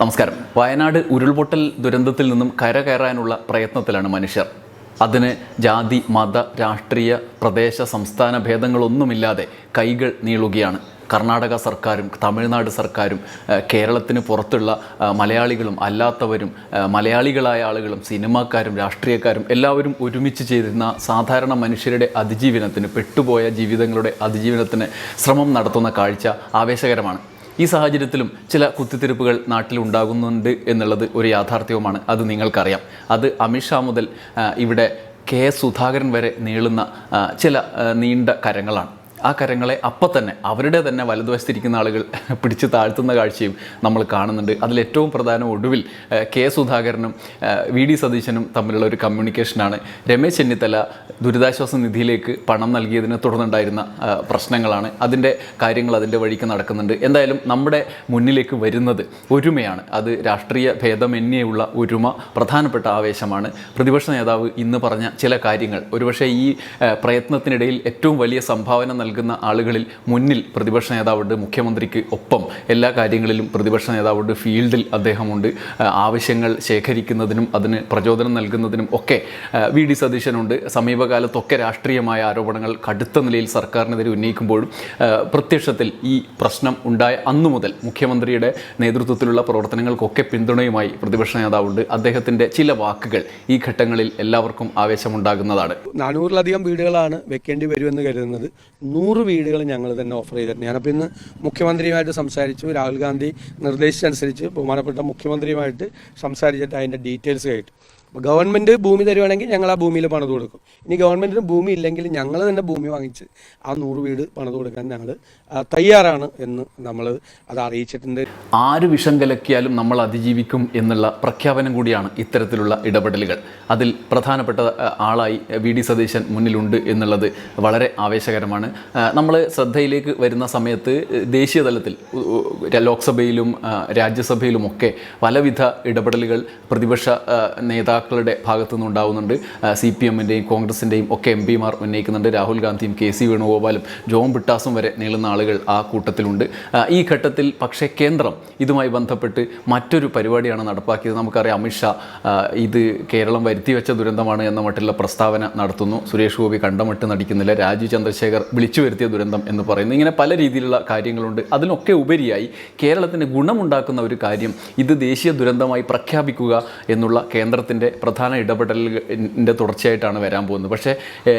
നമസ്കാരം. വയനാട് ഉരുൾപൊട്ടൽ ദുരന്തത്തിൽ നിന്നും കരകയറാനുള്ള പ്രയത്നത്തിലാണ് മനുഷ്യർ. അതിന് ജാതി മത രാഷ്ട്രീയ പ്രദേശ സംസ്ഥാന ഭേദങ്ങളൊന്നുമില്ലാതെ കൈകൾ നീളുകയാണ്. കർണാടക സർക്കാരും തമിഴ്നാട് സർക്കാരും കേരളത്തിന് പുറത്തുള്ള മലയാളികളും അല്ലാത്തവരും മലയാളികളായ ആളുകളും സിനിമാക്കാരും രാഷ്ട്രീയക്കാരും എല്ലാവരും ഒരുമിച്ച് ചേരുന്ന സാധാരണ മനുഷ്യരുടെ അതിജീവനത്തിന് പെട്ടുപോയ ജീവിതങ്ങളുടെ അതിജീവനത്തിന് ശ്രമം നടത്തുന്ന കാഴ്ച ആവേശകരമാണ്. ഈ സാഹചര്യത്തിലും ചില കുത്തിത്തിരിപ്പുകൾ നാട്ടിൽ ഉണ്ടാകുന്നുണ്ട് എന്നുള്ളത് ഒരു യാഥാർത്ഥ്യവുമാണ്. അത് നിങ്ങൾക്കറിയാം. അത് അമിത്ഷാ മുതൽ ഇവിടെ കെ സുധാകരൻ വരെ നീളുന്ന ചില നീണ്ട കരങ്ങളാണ്. ആ കരങ്ങളെ അപ്പം തന്നെ അവരുടെ തന്നെ വലതുവശത്തിരിക്കുന്ന ആളുകൾ പിടിച്ച് താഴ്ത്തുന്ന കാഴ്ചയും നമ്മൾ കാണുന്നുണ്ട്. അതിലേറ്റവും പ്രധാനം ഒടുവിൽ കെ സുധാകരനും വി ഡി സതീശനും തമ്മിലുള്ള ഒരു കമ്മ്യൂണിക്കേഷനാണ്. രമേശ് ചെന്നിത്തല ദുരിതാശ്വാസ നിധിയിലേക്ക് പണം നൽകിയതിനെ തുടർന്നുണ്ടായിരുന്ന പ്രശ്നങ്ങളാണ്. അതിന്റെ കാര്യങ്ങൾ അതിന്റെ വഴിക്ക് നടക്കുന്നുണ്ട്. എന്തായാലും നമ്മുടെ മുന്നിലേക്ക് വരുന്നത് ഒരുമയാണ്. അത് രാഷ്ട്രീയ ഭേദമന്യേയുള്ള ഒരുമ പ്രധാനപ്പെട്ട ആവേശമാണ്. പ്രതിപക്ഷ നേതാവ് ഇന്ന് പറഞ്ഞ ചില കാര്യങ്ങൾ. ഒരുപക്ഷെ ഈ പ്രയത്നത്തിനിടയിൽ ഏറ്റവും വലിയ സംഭാവന ആളുകളിൽ മുന്നിൽ പ്രതിപക്ഷ നേതാവുണ്ട് മുഖ്യമന്ത്രിക്ക് ഒപ്പം എല്ലാ കാര്യങ്ങളിലും പ്രതിപക്ഷ നേതാവുണ്ട് ഫീൽഡിൽ അദ്ദേഹമുണ്ട്. ആവശ്യങ്ങൾ ശേഖരിക്കുന്നതിനും അതിന് പ്രചോദനം നൽകുന്നതിനും ഒക്കെ വി. ഡി. സതീശനുണ്ട്. സമീപകാലത്തൊക്കെ രാഷ്ട്രീയമായ ആരോപണങ്ങൾ കടുത്ത നിലയിൽ സർക്കാരിനെതിരെ ഉന്നയിക്കുമ്പോഴും പ്രത്യക്ഷത്തിൽ ഈ പ്രശ്നം ഉണ്ടായ അന്നു മുതൽ മുഖ്യമന്ത്രിയുടെ നേതൃത്വത്തിലുള്ള പ്രവർത്തനങ്ങൾക്കൊക്കെ പിന്തുണയുമായി പ്രതിപക്ഷ നേതാവുണ്ട്. അദ്ദേഹത്തിന്റെ ചില വാക്കുകൾ ഈ ഘട്ടങ്ങളിൽ എല്ലാവർക്കും ആവേശമുണ്ടാകുന്നതാണ്. നാനൂറിലധികം വീടുകളാണ് വെക്കേണ്ടി വരുമെന്ന് കരുതുന്നത്. നൂറ് വീടുകൾ ഞങ്ങൾ തന്നെ ഓഫർ ചെയ്തിട്ടുണ്ട്. ഞാനപ്പോൾ ഇന്ന് മുഖ്യമന്ത്രിയുമായിട്ട് സംസാരിച്ചു രാഹുൽ ഗാന്ധി നിർദ്ദേശിച്ചനുസരിച്ച് ബഹുമാനപ്പെട്ട മുഖ്യമന്ത്രിയുമായിട്ട് സംസാരിച്ചിട്ട് അതിന്റെ ഡീറ്റെയിൽസ് കേട്ടു. ഗവൺമെന്റ് ഭൂമി തരുവാണെങ്കിൽ ഞങ്ങൾ ആ ഭൂമിയിൽ പണിത് കൊടുക്കും. ഇനി ഗവൺമെന്റിന് ഭൂമി ഇല്ലെങ്കിൽ ഞങ്ങൾ തന്നെ ഭൂമി വാങ്ങിച്ച് ആ നൂറ് വീട് പണിത് കൊടുക്കാൻ ഞങ്ങൾ തയ്യാറാണ് എന്ന് നമ്മൾ അത് അറിയിച്ചിട്ടുണ്ട്. ആര് വിഷം കലക്കിയാലും നമ്മൾ അതിജീവിക്കും എന്നുള്ള പ്രഖ്യാപനം കൂടിയാണ് ഇത്തരത്തിലുള്ള ഇടപെടലുകൾ. അതിൽ പ്രധാനപ്പെട്ട ആളായി വി ഡി സതീശൻ മുന്നിലുണ്ട് എന്നുള്ളത് വളരെ ആവേശകരമാണ്. നമ്മൾ ശ്രദ്ധയിലേക്ക് വരുന്ന സമയത്ത് ദേശീയ തലത്തിൽ ലോക്സഭയിലും രാജ്യസഭയിലുമൊക്കെ പലവിധ ഇടപെടലുകൾ പ്രതിപക്ഷ ആ, നേതാക്കളുടെ ഭാഗത്തു നിന്നുണ്ടാവുന്നുണ്ട് സി പി എമ്മിന്റെയും കോൺഗ്രസിന്റെയും ഒക്കെ എം പിമാർ ഉന്നയിക്കുന്നുണ്ട്. രാഹുൽ ഗാന്ധിയും കെ സി വേണുഗോപാലും ജോൺ ബിട്ടാസും വരെ നീളുന്ന ആളുകൾ ആ കൂട്ടത്തിലുണ്ട്. ഈ ഘട്ടത്തിൽ പക്ഷേ കേന്ദ്രം ഇതുമായി ബന്ധപ്പെട്ട് മറ്റൊരു പരിപാടിയാണ് നടപ്പാക്കിയത്. നമുക്കറിയാം അമിത്ഷാ ഇത് കേരളം വരുത്തി വെച്ച ദുരന്തമാണ് എന്ന മട്ടിലുള്ള പ്രസ്താവന നടത്തുന്നു. സുരേഷ് ഗോപി കണ്ടമട്ട് നടിക്കുന്നില്ല. രാജീവ് ചന്ദ്രശേഖർ വിളിച്ചു വരുത്തിയ ദുരന്തം എന്ന് പറയുന്നു. ഇങ്ങനെ പല രീതിയിലുള്ള കാര്യങ്ങളുണ്ട്. അതിനൊക്കെ ഉപരിയായി കേരളത്തിന് ഗുണമുണ്ടാക്കുന്ന ഒരു കാര്യം ഇത് ദേശീയ ദുരന്തമായി പ്രഖ്യാപിക്കുക എന്നുള്ള കേന്ദ്രത്തിന്റെ പ്രധാന ഇടപെടലിന്റെ തുടർച്ചയായിട്ടാണ് വരാൻ പോകുന്നത്. പക്ഷേ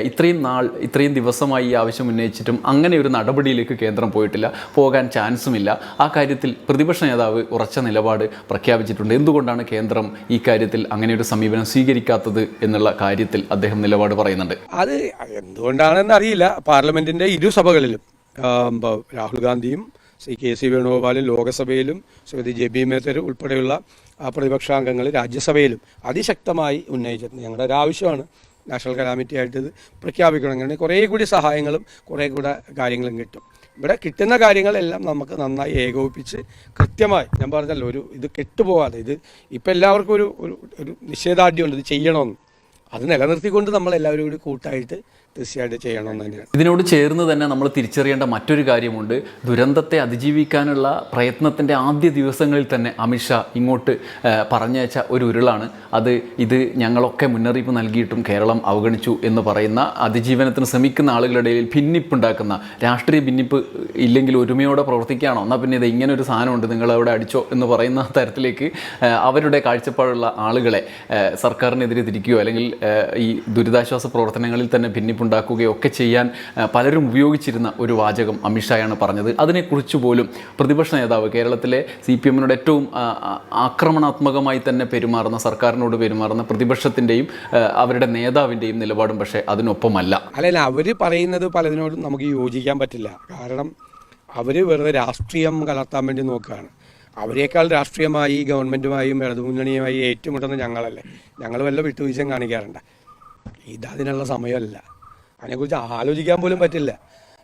ഇത്രയും നാൾ ഇത്രയും ദിവസമായി ഈ ആവശ്യം ഉന്നയിച്ചിട്ടും അങ്ങനെ ഒരു നടപടിയിലേക്ക് കേന്ദ്രം പോയിട്ടില്ല. പോകാൻ ചാൻസും ഇല്ല ആ കാര്യത്തിൽ പ്രതിപക്ഷ നേതാവ് ഉറച്ച നിലപാട് പ്രഖ്യാപിച്ചിട്ടുണ്ട്. എന്തുകൊണ്ടാണ് കേന്ദ്രം ഈ കാര്യത്തിൽ അങ്ങനെ ഒരു സമീപനം സ്വീകരിക്കാത്തത് എന്നുള്ള കാര്യത്തിൽ അദ്ദേഹം നിലപാട് പറയുന്നുണ്ട്? അത് എന്തുകൊണ്ടാണെന്ന് അറിയില്ല. പാർലമെന്റിന്റെ ഇരു സഭകളിലും രാഹുൽ ഗാന്ധിയും ശ്രീ കെ സി വേണുഗോപാലും ലോകസഭയിലും ശ്രീമതി ജെ ബി മേത്തർ ഉൾപ്പെടെയുള്ള പ്രതിപക്ഷാംഗങ്ങൾ രാജ്യസഭയിലും അതിശക്തമായി ഉന്നയിച്ചിട്ടുണ്ട്. ഞങ്ങളുടെ ഒരു ആവശ്യമാണ് നാഷണൽ കലാമിറ്റി ആയിട്ട് ഇത് പ്രഖ്യാപിക്കണമെങ്കിൽ കുറേ കൂടി സഹായങ്ങളും കുറേ കൂടെ കാര്യങ്ങളും കിട്ടും. ഇവിടെ കിട്ടുന്ന കാര്യങ്ങളെല്ലാം നമുക്ക് നന്നായി ഏകോപിപ്പിച്ച് കൃത്യമായി ഞാൻ പറഞ്ഞല്ലോ ഒരു ഇത് കെട്ടുപോകാതെ ഇത് ഇപ്പം എല്ലാവർക്കും ഒരു ഒരു ഒരു നിഷേധാഢ്യമുണ്ട് ഇത് ചെയ്യണമെന്ന്. അത് നിലനിർത്തിക്കൊണ്ട് നമ്മൾ എല്ലാവരും കൂടി കൂട്ടായിട്ട് തീർച്ചയായിട്ടും ചെയ്യണം തന്നെയാണ്. ഇതിനോട് ചേർന്ന് തന്നെ നമ്മൾ തിരിച്ചറിയേണ്ട മറ്റൊരു കാര്യമുണ്ട്. ദുരന്തത്തെ അതിജീവിക്കാനുള്ള പ്രയത്നത്തിന്റെ ആദ്യ ദിവസങ്ങളിൽ തന്നെ അമിത്ഷാ ഇങ്ങോട്ട് പറഞ്ഞയച്ച ഒരു ഉരുളാണ്. അത് ഇത് ഞങ്ങളൊക്കെ മുന്നറിയിപ്പ് നൽകിയിട്ടും കേരളം അവഗണിച്ചു എന്ന് പറയുന്ന അതിജീവനത്തിന് ശ്രമിക്കുന്ന ആളുകളുടെ ഇടയിൽ ഭിന്നിപ്പുണ്ടാക്കുന്ന രാഷ്ട്രീയ ഭിന്നിപ്പ് ഇല്ലെങ്കിൽ ഒരുമയോടെ പ്രവർത്തിക്കുകയാണോ? എന്നാൽ പിന്നെ ഇത് ഇങ്ങനെ ഒരു സാധനമുണ്ട് നിങ്ങൾ അവിടെ അടിച്ചോ എന്ന് പറയുന്ന തരത്തിലേക്ക് അവരുടെ കാഴ്ചപ്പാടുള്ള ആളുകളെ സർക്കാരിനെതിരെ തിരിക്കുകയോ അല്ലെങ്കിൽ ഈ ദുരിതാശ്വാസ പ്രവർത്തനങ്ങളിൽ തന്നെ ഭിന്നിപ്പുണ്ടാക്കുകയോ ഒക്കെ ചെയ്യാൻ പലരും ഉപയോഗിച്ചിരുന്ന ഒരു വാചകം അമിത്ഷായാണ് പറഞ്ഞത്. അതിനെക്കുറിച്ച് പോലും പ്രതിപക്ഷ നേതാവ് കേരളത്തിലെ സി പി എമ്മിനോട് ഏറ്റവും ആക്രമണാത്മകമായി തന്നെ പെരുമാറുന്ന സർക്കാരിനോട് പെരുമാറുന്ന പ്രതിപക്ഷത്തിന്റെയും അവരുടെ നേതാവിന്റെയും നിലപാടും പക്ഷേ അതിനൊപ്പമല്ല. അല്ലല്ല അവർ പറയുന്നത് പലതിനോടും നമുക്ക് യോജിക്കാൻ പറ്റില്ല. കാരണം അവർ വെറുതെ രാഷ്ട്രീയം കലർത്താൻ വേണ്ടി നോക്കുകയാണ്. അവരെക്കാൾ രാഷ്ട്രീയമായി ഗവൺമെന്റുമായും ഇടതുമുന്നണിയുമായി ഏറ്റുമുട്ടുന്ന ഞങ്ങളല്ലേ. ഞങ്ങൾ വല്ല വിട്ടുവീഴ്ചയും കാണിക്കാറുണ്ട്. ഇതതിനുള്ള സമയമല്ല. അതിനെക്കുറിച്ച് ആലോചിക്കാൻ പോലും പറ്റില്ല.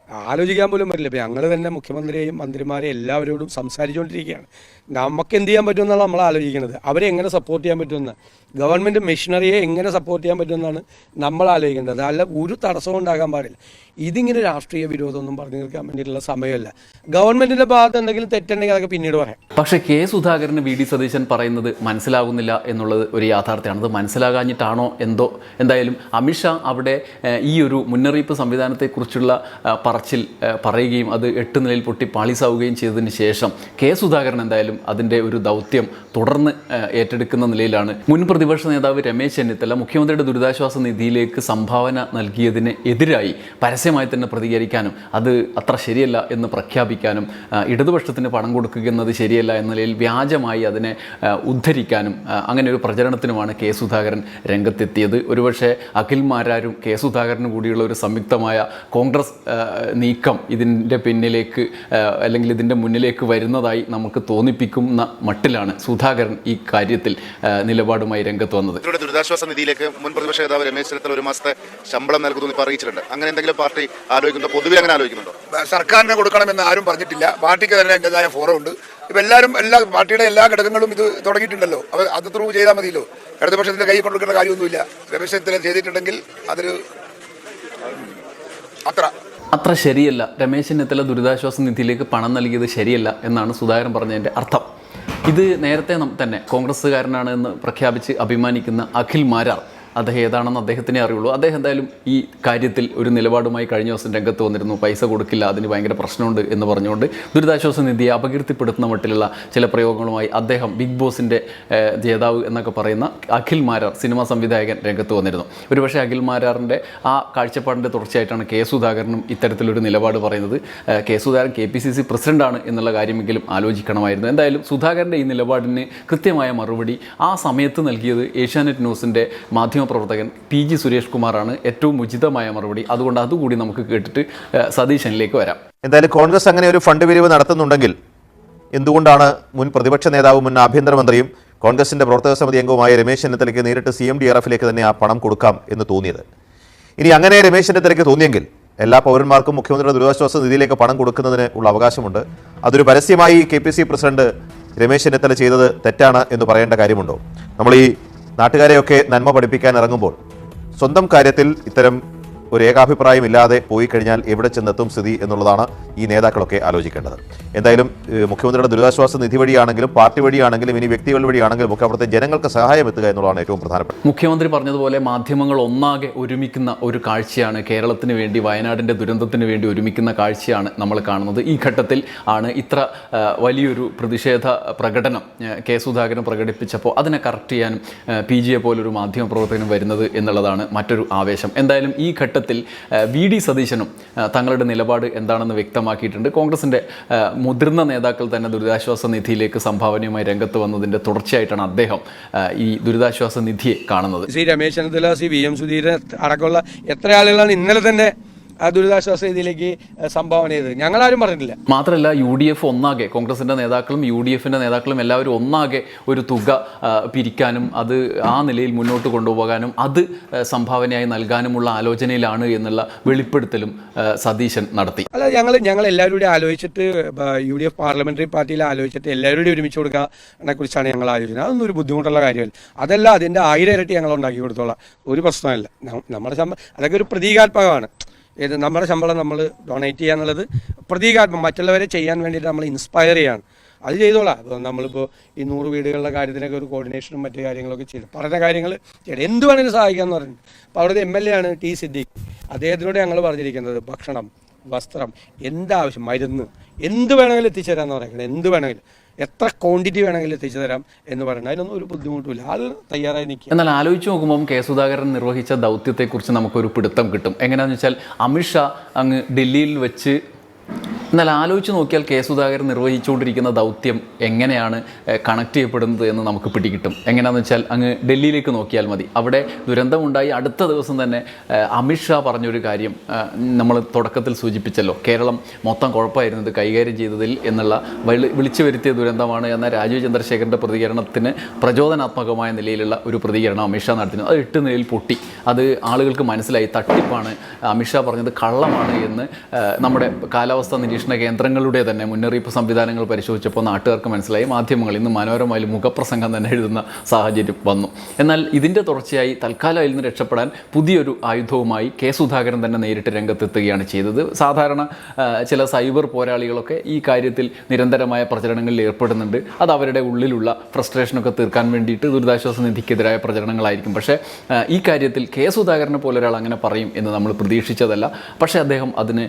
ആലോചിക്കാൻ പോലും പറ്റില്ല. ഇപ്പം ഞങ്ങൾ തന്നെ മുഖ്യമന്ത്രിയെയും മന്ത്രിമാരെയും എല്ലാവരോടും സംസാരിച്ചുകൊണ്ടിരിക്കുകയാണ്. നമുക്ക് എന്ത് ചെയ്യാൻ പറ്റുമെന്നാണ് നമ്മൾ ആലോചിക്കുന്നത്. അവരെ എങ്ങനെ സപ്പോർട്ട് ചെയ്യാൻ പറ്റുമെന്ന്. ഗവൺമെന്റ് മെഷീനറിയെ എങ്ങനെ സപ്പോർട്ട് ചെയ്യാൻ പറ്റുമെന്നാണ് നമ്മൾ ആലോചിക്കേണ്ടത്. അല്ല ഒരു തടസ്സവും ഉണ്ടാകാൻ പാടില്ല. ഇതിങ്ങനെ രാഷ്ട്രീയ വിരോധമൊന്നും പറഞ്ഞു തീർക്കാൻ വേണ്ടിയിട്ടുള്ള സമയമല്ല. ഗവൺമെന്റിന്റെ ഭാഗത്ത് എന്തെങ്കിലും തെറ്റുണ്ടെങ്കിൽ അതൊക്കെ പിന്നീട് പറയാം. പക്ഷേ കെ സുധാകരന് വി ഡി സതീശൻ പറയുന്നത് മനസ്സിലാകുന്നില്ല എന്നുള്ളത് ഒരു യാഥാർത്ഥ്യമാണ്. അത് മനസ്സിലാകാഞ്ഞിട്ടാണോ എന്തോ? എന്തായാലും അമിത്ഷാ അവിടെ ഈ ഒരു മുന്നറിയിപ്പ് സംവിധാനത്തെക്കുറിച്ചുള്ള ആ, പറച്ചിൽ പറയുകയും അത് എട്ട് നിലയിൽ പൊട്ടി പാളിസാവുകയും ചെയ്തതിന് ശേഷം കെ സുധാകരൻ എന്തായാലും അതിന്റെ ഒരു ദൗത്യം തുടർന്ന് ഏറ്റെടുക്കുന്ന നിലയിലാണ്. മുൻ പ്രതിപക്ഷ നേതാവ് രമേശ് ചെന്നിത്തല മുഖ്യമന്ത്രിയുടെ ദുരിതാശ്വാസ നിധിയിലേക്ക് സംഭാവന നൽകിയതിന് എതിരായി പരസ്യമായി തന്നെ പ്രതികരിക്കാനും അത് അത്ര ശരിയല്ല എന്ന് പ്രഖ്യാപിക്കാനും ഇടതുപക്ഷത്തിന് പണം കൊടുക്കുക എന്നത് ശരിയല്ല എന്ന നിലയിൽ വ്യാജമായി അതിനെ ഉദ്ധരിക്കാനും അങ്ങനെ ഒരു പ്രചരണത്തിനുമാണ് കെ സുധാകരൻ രംഗത്തെത്തിയത്. ഒരുപക്ഷെ അഖിൽ മാരാരും കെ സുധാകരനും കൂടിയുള്ള ഒരു സംയുക്തമായ കോൺഗ്രസ് നീക്കം ഇതിന്റെ പിന്നിലേക്ക് അല്ലെങ്കിൽ ഇതിന്റെ മുന്നിലേക്ക് വരുന്നതായി നമുക്ക് തോന്നിപ്പിക്കുന്ന മട്ടിലാണ് സുധാകരൻ ഈ കാര്യത്തിൽ നിലപാടുമായി രംഗത്ത് വന്നത്. ദുരിതാശ്വാസ നിധിയിലേക്ക് മുൻ പ്രതിപക്ഷ നേതാവ് രമേശ് ചെന്നിത്തല ഒരു മാസത്തെ ശമ്പളം നൽകുന്നു ഇപ്പോൾ അറിയിച്ചിട്ടുണ്ട് അങ്ങനെ എന്തെങ്കിലും പാർട്ടി ആലോചിക്കുന്നുണ്ടോ? പൊതുവെ അങ്ങനെ ആലോചിക്കുന്നുണ്ടോ? സർക്കാരിനെ കൊടുക്കണമെന്ന് ആരും പറഞ്ഞിട്ടില്ല. പാർട്ടിക്ക് തന്നെ അതിന്റെതായ ഫോറം ഉണ്ട്. ഇപ്പം എല്ലാവരും എല്ലാ പാർട്ടിയുടെ എല്ലാ ഘടകങ്ങളും ഇത് തുടങ്ങിയിട്ടുണ്ടല്ലോ. അവർ അത് ത്രൂ ചെയ്താൽ മതിയല്ലോ. ഇടതുപക്ഷത്തിന്റെ കൈ കൊടുക്കേണ്ട കാര്യമൊന്നുമില്ല. രമേശ് ചെന്നിത്തല ചെയ്തിട്ടുണ്ടെങ്കിൽ അതൊരു അത്ര. അത്ര ശരിയല്ല. രമേശ് ചെന്നിത്തല ദുരിതാശ്വാസ നിധിയിലേക്ക് പണം നൽകിയത് ശരിയല്ല എന്നാണ് സുധാകരൻ പറഞ്ഞതിന്റെ അർത്ഥം. ഇത് നേരത്തെ തന്നെ കോൺഗ്രസ്സുകാരനാണ് എന്ന് പ്രഖ്യാപിച്ച് അഭിമാനിക്കുന്ന അഖിൽ മാരാർ. അദ്ദേഹം ഏതാണെന്ന് അദ്ദേഹത്തിനെ അറിയുള്ളൂ. അദ്ദേഹം എന്തായാലും ഈ കാര്യത്തിൽ ഒരു നിലപാടുമായി കഴിഞ്ഞ ദിവസം രംഗത്ത് വന്നിരുന്നു. പൈസ കൊടുക്കില്ല അതിന് ഭയങ്കര പ്രശ്നമുണ്ട് എന്ന് പറഞ്ഞുകൊണ്ട് ദുരിതാശ്വാസ നിധിയെ അപകീർത്തിപ്പെടുത്തുന്ന മട്ടിലുള്ള ചില പ്രയോഗങ്ങളുമായി അദ്ദേഹം ബിഗ് ബോസിന്റെ ജേതാവ് എന്നൊക്കെ പറയുന്ന അഖിൽ മാരാർ സിനിമാ സംവിധായകൻ രംഗത്ത് വന്നിരുന്നു. ഒരുപക്ഷെ അഖിൽ മാരാറിന്റെ ആ കാഴ്ചപ്പാടിന്റെ തുടർച്ചയായിട്ടാണ് കെ സുധാകരനും ഇത്തരത്തിലൊരു നിലപാട് പറയുന്നത്. K Sudhakaran K P C C പ്രസിഡന്റാണ് എന്നുള്ള കാര്യമെങ്കിലും ആലോചിക്കണമായിരുന്നു. എന്തായാലും സുധാകരന്റെ ഈ നിലപാടിന് കൃത്യമായ മറുപടി ആ സമയത്ത് നൽകിയത് ഏഷ്യാനെറ്റ് ന്യൂസിന്റെ മാധ്യമപ്രവർത്തകൻ പി ജി സുരേഷ് കുമാറാണ് ഏറ്റവും ഉചിതമായ മറുപടി. അതുകൊണ്ട് അതുകൂടി നമുക്ക് കേട്ടിട്ട് സതീശനിലേക്ക് വരാം. എന്തായാലും കോൺഗ്രസ് അങ്ങനെ ഒരു ഫണ്ട് പിരിവ് നടത്തുന്നുണ്ടെങ്കിൽ എന്തുകൊണ്ടാണ് മുൻ പ്രതിപക്ഷ നേതാവും മുൻ ആഭ്യന്തരമന്ത്രിയും കോൺഗ്രസിന്റെ പ്രവർത്തക സമിതി അംഗവുമായ രമേശ് ചെന്നിത്തലയ്ക്ക് നേരിട്ട് സി എം ഡി ആർ എഫിലേക്ക് തന്നെ ആ പണം കൊടുക്കാം എന്ന് തോന്നിയത്? ഇനി അങ്ങനെ രമേശ് ചെന്നിത്തലയ്ക്ക് തോന്നിയെങ്കിൽ എല്ലാ പൗരന്മാർക്കും മുഖ്യമന്ത്രിയുടെ ദുരിതാശ്വാസ നിധിയിലേക്ക് പണം കൊടുക്കുന്നതിന് ഉള്ള അവകാശമുണ്ട്. അതൊരു പരസ്യമായി K P C president Ramesh Chennithala ചെയ്തത് തെറ്റാണ് എന്ന് പറയേണ്ട കാര്യമുണ്ടോ? നമ്മൾ ഈ നാട്ടുകാരെയൊക്കെ നന്മ പഠിപ്പിക്കാൻ ഇറങ്ങുമ്പോൾ സ്വന്തം കാര്യത്തിൽ ഇത്തരം ഒരു ഏകാഭിപ്രായം ഇല്ലാതെ പോയി കഴിഞ്ഞാൽ എവിടെ ചെന്നെത്തും സ്ഥിതി എന്നുള്ളതാണ് ഈ നേതാക്കളൊക്കെ ആലോചിക്കേണ്ടത്. എന്തായാലും മുഖ്യമന്ത്രിയുടെ ദുരിതാശ്വാസ നിധി വഴിയാണെങ്കിലും പാർട്ടി വഴിയാണെങ്കിലും ഇനി വ്യക്തികൾ വഴിയാണെങ്കിലും ഒക്കെ അവിടുത്തെ ജനങ്ങൾക്ക് സഹായം എത്തുക എന്നുള്ളതാണ് ഏറ്റവും പ്രധാനപ്പെട്ടത്. മുഖ്യമന്ത്രി പറഞ്ഞതുപോലെ മാധ്യമങ്ങൾ ഒന്നാകെ ഒരുമിക്കുന്ന ഒരു കാഴ്ചയാണ് കേരളത്തിന് വേണ്ടി വയനാടിന്റെ ദുരന്തത്തിന് വേണ്ടി ഒരുമിക്കുന്ന കാഴ്ചയാണ് നമ്മൾ കാണുന്നത്. ഈ ഘട്ടത്തിൽ ആണ് ഇത്ര വലിയൊരു പ്രതിഷേധ പ്രകടനം കെ സുധാകരൻ പ്രകടിപ്പിച്ചപ്പോൾ അതിനെ കറക്റ്റ് ചെയ്യാനും പി ജിയെ പോലൊരു മാധ്യമ പ്രവർത്തകനും വരുന്നത് എന്നുള്ളതാണ് മറ്റൊരു ആവേശം. എന്തായാലും ഈ ഘട്ടത്തിൽ വി ഡി സതീശനും തങ്ങളുടെ നിലപാട് എന്താണെന്ന് വ്യക്തമാക്കിയിട്ടുണ്ട്. കോൺഗ്രസിന്റെ മുതിർന്ന നേതാക്കൾ തന്നെ ദുരിതാശ്വാസ നിധിയിലേക്ക് സംഭാവനയുമായി രംഗത്ത് വന്നതിന്റെ തുടർച്ചയായിട്ടാണ് അദ്ദേഹം ഈ ദുരിതാശ്വാസ നിധിയെ കാണുന്നത്. Shri Ramesh Chennithala C V M Sudheeran അടക്കമുള്ള എത്ര ആളുകളാണ് ഇന്നലെ തന്നെ ദുരിതാശ്വാസ രീതിയിലേക്ക് സംഭാവന ചെയ്തത്. ആരും പറഞ്ഞില്ല മാത്രമല്ല യു ഡി എഫ് ഒന്നാകെ കോൺഗ്രസിന്റെ നേതാക്കളും യു ഡി എഫിന്റെ നേതാക്കളും എല്ലാവരും ഒന്നാകെ ഒരു തുക പിരിക്കാനും അത് ആ നിലയിൽ മുന്നോട്ട് കൊണ്ടുപോകാനും അത് സംഭാവനയായി നൽകാനുമുള്ള ആലോചനയിലാണ് എന്നുള്ള വെളിപ്പെടുത്തലും സതീശൻ നടത്തി. അല്ല ഞങ്ങൾ ഞങ്ങൾ എല്ലാവരും കൂടി ആലോചിച്ചിട്ട് യു ഡി എഫ് പാർലമെന്ററി പാർട്ടിയിൽ ആലോചിച്ചിട്ട് എല്ലാവരും കൂടി ഒരുമിച്ച് കൊടുക്കാനെ കുറിച്ചാണ് ഞങ്ങൾ ആലോചിക്കുന്നത്. അതൊന്നും ഒരു ബുദ്ധിമുട്ടുള്ള കാര്യമല്ല. അതല്ല അതിന്റെ ആയിരം ഇരട്ടി ഞങ്ങൾ ഉണ്ടാക്കി കൊടുത്തോളാം. ഒരു പ്രശ്നമല്ല നമ്മുടെ അതൊക്കെ ഒരു പ്രതീകാത്മകമാണ്. ഇത് നമ്മുടെ ശമ്പളം നമ്മൾ ഡൊണേറ്റ് ചെയ്യുക എന്നുള്ളത് പ്രതീകാത്മം മറ്റുള്ളവരെ ചെയ്യാൻ വേണ്ടിയിട്ട് നമ്മൾ ഇൻസ്പയർ ചെയ്യാണ്. അത് ചെയ്തോളാം. നമ്മളിപ്പോൾ ഈ നൂറ് വീടുകളുടെ കാര്യത്തിനൊക്കെ ഒരു കോർഡിനേഷനും മറ്റു കാര്യങ്ങളൊക്കെ ചെയ്തു പറഞ്ഞ കാര്യങ്ങൾ ചെയ്യണം. എന്ത് വേണമെങ്കിലും സഹായിക്കാമെന്ന് പറഞ്ഞു അപ്പോൾ അവിടുത്തെ എം എൽ എ ആണ് ടി സിദ്ദീഖ്. അദ്ദേഹത്തിലൂടെ ഞങ്ങൾ പറഞ്ഞിരിക്കുന്നത് ഭക്ഷണം വസ്ത്രം എന്താവശ്യം മരുന്ന് എന്ത് വേണമെങ്കിലും എത്തിച്ചു തരാമെന്ന് പറയുന്നത് എന്ത് വേണമെങ്കിലും. എത്ര ക്വാണ്ടിറ്റി വേണമെങ്കിലും എത്തിച്ചു തരാം എന്ന് പറയുന്നത് അതിനൊന്നും ഒരു ബുദ്ധിമുട്ടില്ല ആൾ തയ്യാറായി നിൽക്കുക. എന്നാൽ ആലോചിച്ച് നോക്കുമ്പോൾ കെ സുധാകരൻ നിർവഹിച്ച ദൗത്യത്തെക്കുറിച്ച് നമുക്കൊരു പിടുത്തം കിട്ടും. എങ്ങനെയാണെന്ന് വെച്ചാൽ അമിത്ഷാ അങ്ങ് ഡൽഹിയിൽ വെച്ച് എന്നാൽ ആലോചിച്ച് നോക്കിയാൽ കെ സുധാകരൻ നിർവഹിച്ചുകൊണ്ടിരിക്കുന്ന ദൗത്യം എങ്ങനെയാണ് കണക്ട് ചെയ്യപ്പെടുന്നത് എന്ന് നമുക്ക് പിടികിട്ടും. എങ്ങനെയാണെന്ന് വെച്ചാൽ അങ്ങ് ഡൽഹിയിലേക്ക് നോക്കിയാൽ മതി. അവിടെ ദുരന്തമുണ്ടായി അടുത്ത ദിവസം തന്നെ അമിത്ഷാ പറഞ്ഞൊരു കാര്യം നമ്മൾ തുടക്കത്തിൽ സൂചിപ്പിച്ചല്ലോ. കേരളം മൊത്തം കുഴപ്പമായിരുന്നത് കൈകാര്യം ചെയ്തതിൽ എന്നുള്ള വിളി- വിളിച്ചു വരുത്തിയ ദുരന്തമാണ് എന്ന രാജീവ് ചന്ദ്രശേഖരന്റെ പ്രതികരണത്തിന് പ്രചോദനാത്മകമായ നിലയിലുള്ള ഒരു പ്രതികരണം അമിത്ഷാ നടത്തുന്നു അത് എട്ട് നിലയിൽ പൊട്ടി. അത് ആളുകൾക്ക് മനസ്സിലായി. തട്ടിപ്പാണ് അമിത്ഷാ പറഞ്ഞത് കള്ളമാണ് എന്ന് നമ്മുടെ കാലാവസ്ഥ നിരീക്ഷണ കേന്ദ്രങ്ങളുടെ തന്നെ മുന്നറിയിപ്പ് സംവിധാനങ്ങൾ പരിശോധിച്ചപ്പോൾ നാട്ടുകാർക്ക് മനസ്സിലായി. മാധ്യമങ്ങൾ ഇന്ന് മനോരമയിൽ മുഖപ്രസംഗം തന്നെ എഴുതുന്ന സാഹചര്യം വന്നു. എന്നാൽ ഇതിന്റെ തുടർച്ചയായി തൽക്കാലം അതിൽ നിന്ന് രക്ഷപ്പെടാൻ പുതിയൊരു ആയുധവുമായി കെ സുധാകരൻ തന്നെ നേരിട്ട് രംഗത്തെത്തുകയാണ് ചെയ്തത്. സാധാരണ ചില സൈബർ പോരാളികളൊക്കെ ഈ കാര്യത്തിൽ നിരന്തരമായ പ്രചരണങ്ങളിൽ ഏർപ്പെടുന്നുണ്ട്. അത് അവരുടെ ഉള്ളിലുള്ള ഫ്രസ്ട്രേഷനൊക്കെ തീർക്കാൻ വേണ്ടിയിട്ട് ദുരിതാശ്വാസ നിധിക്കെതിരായ പ്രചരണങ്ങളായിരിക്കും. പക്ഷേ ഈ കാര്യത്തിൽ കെ സുധാകരനെ പോലെ ഒരാൾ അങ്ങനെ പറയും എന്ന് നമ്മൾ പ്രതീക്ഷിച്ചതല്ല. പക്ഷേ അദ്ദേഹം അതിന്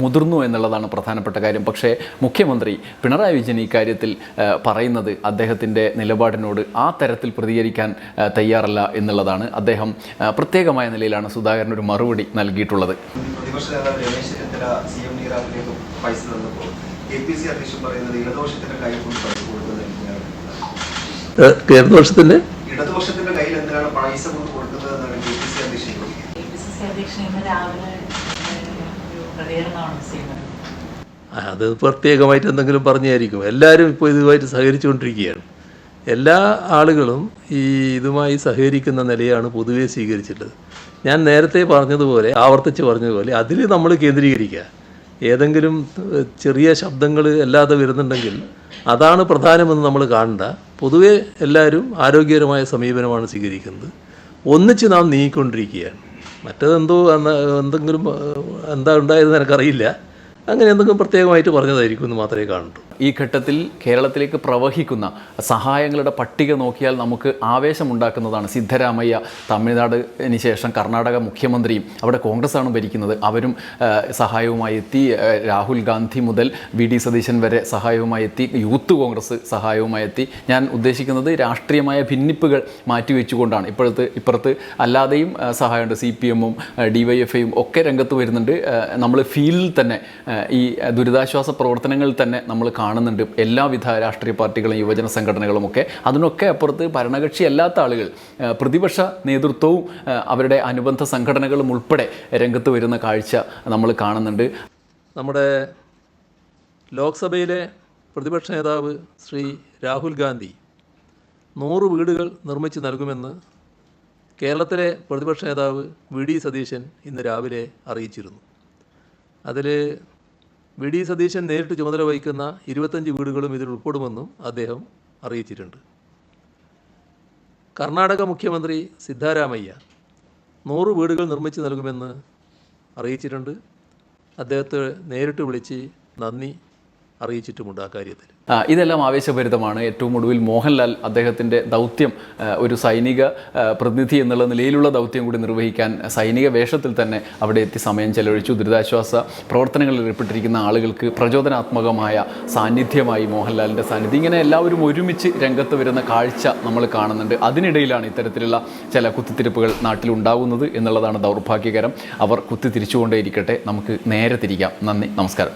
മുതിർന്നു എന്നുള്ളതാണ് പ്രധാനപ്പെട്ട കാര്യം. പക്ഷേ മുഖ്യമന്ത്രി പിണറായി വിജയൻ ഈ കാര്യത്തിൽ ആ, പറയുന്നത് അദ്ദേഹത്തിന്റെ നിലപാടിനോട് ആ തരത്തിൽ പ്രതികരിക്കാൻ തയ്യാറല്ല എന്നുള്ളതാണ്. അദ്ദേഹം പ്രത്യേകമായ നിലയിലാണ് സുധാകരൻ ഒരു മറുപടി നൽകിയിട്ടുള്ളത്. പ്രതിപക്ഷ നേതാവ് Ramesh Chennithala C M D പൈസ തന്നപ്പോൾ കെ പി സി അധ്യക്ഷൻ പറയുന്നത് ഇടതുപക്ഷത്തിന്റെ കയ്യിൽ കൊണ്ട് പൈസ കൊടുക്കുന്നത് എന്തിനാണ്? കേരളവർഷത്തിന്റെ ഇടതുപക്ഷത്തിന്റെ കയ്യിൽ എന്തിനാണ് പൈസ കൊണ്ട് കൊടുക്കുന്നത് എന്നാണ് കെ പി സി അധ്യക്ഷൻ ചോദിക്കുന്നത്? കെ പി സി സി അധ്യക്ഷൻ ഇന്ന് രാവിലെ ഒരു പ്രതികരണമാണ് ചെയ്യുന്നത്. അത് പ്രത്യേകമായിട്ട് എന്തെങ്കിലും പറഞ്ഞായിരിക്കും. എല്ലാവരും ഇപ്പോൾ ഇതുമായിട്ട് സഹകരിച്ചുകൊണ്ടിരിക്കുകയാണ്. എല്ലാ ആളുകളും ഈ ഇതുമായി സഹകരിക്കുന്ന നിലയാണ് പൊതുവേ സ്വീകരിച്ചിട്ടുള്ളത്. ഞാൻ നേരത്തെ പറഞ്ഞതുപോലെ ആവർത്തിച്ച് പറഞ്ഞതുപോലെ അതിൽ നമ്മൾ കേന്ദ്രീകരിക്കുക. ഏതെങ്കിലും ചെറിയ ശബ്ദങ്ങൾ അല്ലാതെ വരുന്നുണ്ടെങ്കിൽ അതാണ് പ്രധാനമെന്ന് നമ്മൾ കാണണ്ട. പൊതുവെ എല്ലാവരും ആരോഗ്യകരമായ സമീപനമാണ് സ്വീകരിക്കുന്നത്. ഒന്നിച്ച് നാം നീങ്ങിക്കൊണ്ടിരിക്കുകയാണ്. മറ്റതെന്തോ എന്തെങ്കിലും എന്താ ഉണ്ടായതെന്ന് എനിക്കറിയില്ല. അങ്ങനെ എന്തെങ്കിലും പ്രത്യേകമായിട്ട് പറഞ്ഞതായിരിക്കും എന്ന് മാത്രമേ കാണുള്ളൂ ഈ ഘട്ടത്തിൽ കേരളത്തിലേക്ക് പ്രവഹിക്കുന്ന സഹായങ്ങളുടെ പട്ടിക നോക്കിയാൽ നമുക്ക് ആവേശമുണ്ടാക്കുന്നതാണ് സിദ്ധരാമയ്യ തമിഴ്നാടിന് ശേഷം കർണാടക മുഖ്യമന്ത്രിയും അവിടെ കോൺഗ്രസ്സാണ് ഭരിക്കുന്നത്. അവരും സഹായവുമായി എത്തി. രാഹുൽ ഗാന്ധി മുതൽ വി ഡി സതീശൻ വരെ സഹായവുമായി എത്തി. യൂത്ത് കോൺഗ്രസ് സഹായവുമായി എത്തി. ഞാൻ ഉദ്ദേശിക്കുന്നത് രാഷ്ട്രീയമായ ഭിന്നിപ്പുകൾ മാറ്റിവെച്ചുകൊണ്ടാണ് ഇപ്പോഴത്തെ ഇപ്പുറത്ത് അല്ലാതെയും സഹായമുണ്ട്. സി പി എമ്മും ഡി വൈ എഫ് ഐയും ഒക്കെ രംഗത്ത് വരുന്നുണ്ട്. നമ്മൾ ഫീൽഡിൽ തന്നെ ഈ ദുരിതാശ്വാസ പ്രവർത്തനങ്ങളിൽ തന്നെ നമ്മൾ കാണുന്നുണ്ട്. എല്ലാവിധ രാഷ്ട്രീയ പാർട്ടികളും യുവജന സംഘടനകളും ഒക്കെ. അതിനൊക്കെ അപ്പുറത്ത് ഭരണകക്ഷി അല്ലാത്ത ആളുകൾ പ്രതിപക്ഷ നേതൃത്വവും അവരുടെ അനുബന്ധ സംഘടനകളും ഉൾപ്പെടെ രംഗത്ത് വരുന്ന കാഴ്ച നമ്മൾ കാണുന്നുണ്ട്. നമ്മുടെ ലോക്സഭയിലെ പ്രതിപക്ഷ നേതാവ് ശ്രീ രാഹുൽ ഗാന്ധി നൂറ് വീടുകൾ നിർമ്മിച്ച് നൽകുമെന്ന് കേരളത്തിലെ പ്രതിപക്ഷ നേതാവ് വി ഡി സതീശൻ ഇന്ന് രാവിലെ അറിയിച്ചിരുന്നു. അതിൽ വി ഡി സതീശൻ നേരിട്ട് ചുമതല വഹിക്കുന്ന ഇരുപത്തഞ്ച് വീടുകളും ഇതിൽ ഉൾപ്പെടുമെന്നും അദ്ദേഹം അറിയിച്ചിട്ടുണ്ട്. കർണാടക മുഖ്യമന്ത്രി സിദ്ധാരാമയ്യ നൂറ് വീടുകൾ നിർമ്മിച്ച് നൽകുമെന്ന് അറിയിച്ചിട്ടുണ്ട്. അദ്ദേഹത്തെ നേരിട്ട് വിളിച്ച് നന്ദി അറിയിച്ചിട്ടുമുണ്ട് ആ കാര്യത്തിൽ. ഇതെല്ലാം ആവേശഭരിതമാണ്. ഏറ്റവും ഒടുവിൽ മോഹൻലാൽ അദ്ദേഹത്തിന്റെ ദൗത്യം ഒരു സൈനിക പ്രതിനിധി എന്നുള്ള നിലയിലുള്ള ദൗത്യം കൂടി നിർവഹിക്കാൻ സൈനിക വേഷത്തിൽ തന്നെ അവിടെ എത്തി സമയം ചെലവഴിച്ചു. ദുരിതാശ്വാസ പ്രവർത്തനങ്ങളിൽ ഏർപ്പെട്ടിരിക്കുന്ന ആളുകൾക്ക് പ്രചോദനാത്മകമായ സാന്നിധ്യമായി മോഹൻലാലിന്റെ സാന്നിധ്യം. ഇങ്ങനെ എല്ലാവരും ഒരുമിച്ച് രംഗത്ത് വരുന്ന കാഴ്ച നമ്മൾ കാണുന്നുണ്ട്. അതിനിടയിലാണ് ഇത്തരത്തിലുള്ള ചില കുത്തിത്തിരിപ്പുകൾ നാട്ടിലുണ്ടാകുന്നത് എന്നുള്ളതാണ് ദൗർഭാഗ്യകരം. അവർ കുത്തിത്തിരിച്ചുകൊണ്ടേയിരിക്കട്ടെ. നമുക്ക് നേരെ തിരിക്കാം. നന്ദി. നമസ്കാരം.